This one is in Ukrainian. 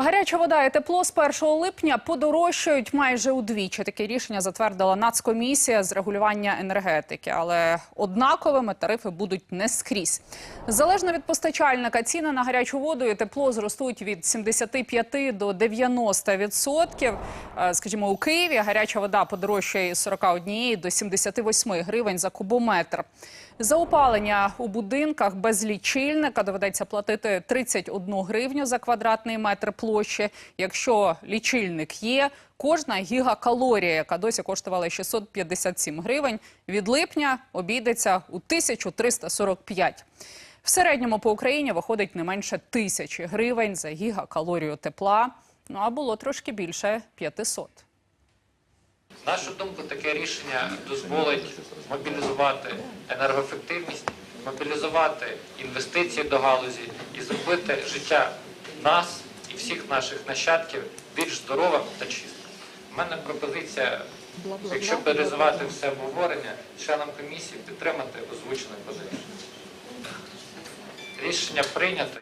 Гаряча вода і тепло з 1 липня подорожчають майже удвічі. Таке рішення затвердила Нацкомісія з регулювання енергетики, але однаковими тарифи будуть не скрізь. Залежно від постачальника, ціни на гарячу воду і тепло зростуть від 75 до 90 відсотків. Е, Скажімо, у Києві гаряча вода подорожчає з 41 до 78 гривень за кубометр. За опалення у будинках без лічильника доведеться платити 31 гривню за квадратний метр площі. Якщо лічильник є, кожна гігакалорія, яка досі коштувала 657 гривень, від липня обійдеться у 1345. В середньому по Україні виходить не менше тисячі гривень за гігакалорію тепла. Ну а було трошки більше 500. На нашу думку, таке рішення дозволить мобілізувати енергоефективність, мобілізувати інвестиції до галузі і зробити життя нас і всіх наших нащадків більш здоровим та чистим. У мене пропозиція, якщо перезувати все обговорення, членам комісії підтримати озвучену позицію. Рішення прийнято.